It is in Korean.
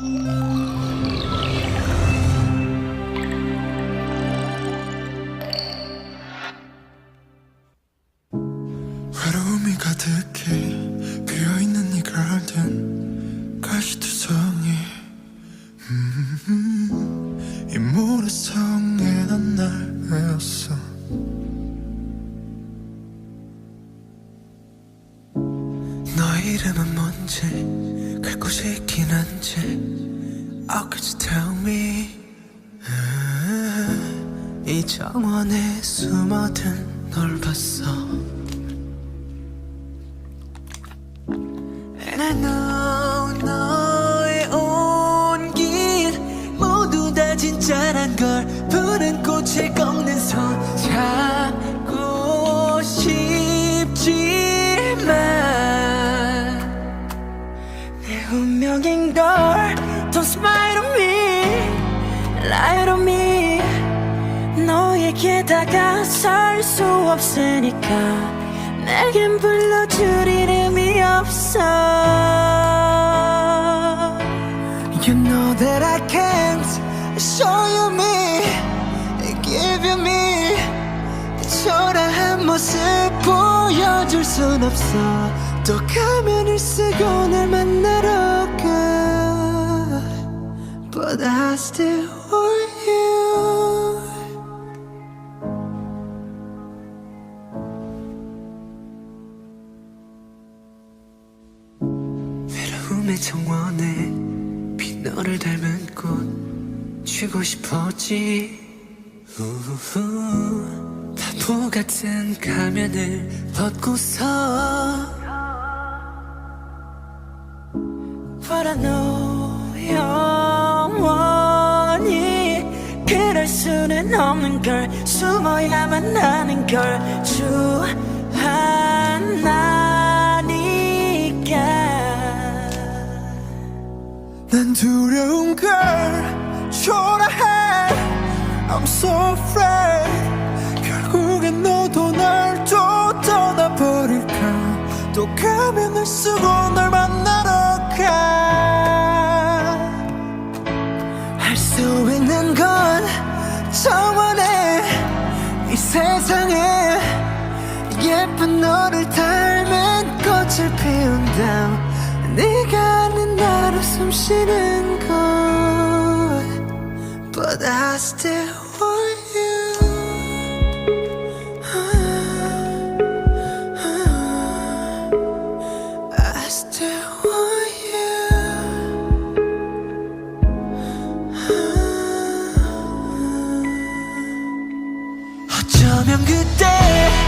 외로움이 가득해 비어있는 이 가든 가시투성이 너 이름은 뭔지 갈 곳이 있긴 한지. Oh could you tell me? 아, 이 정원에 숨어든 널 봤어. And I know 걸 Don't smile on me Lie on me 너에게 다가설 수 없으니까 내겐 불러줄 이름이 없어 You know that I can't show you me Give you me 초라한 모습 보여줄 순 없어 또 가면을 쓰고 날 But I still want you. 외로움의 정원에 빈 너를 닮은 꽃 쥐고 싶었지. 우후. 바보 같은 가면을 벗고서. But I know 영 수는 없는 걸 숨어야만 하는 걸 주 하나니까. 난 두려운 걸 초라해. I'm so afraid. 결국엔 너도 날 또 떠나버릴까? 또 가면 세상에 예쁜 너를 닮은 꽃을 피운다 네가 아는 나로 숨 쉬는 곳 But I still 어쩌면 그때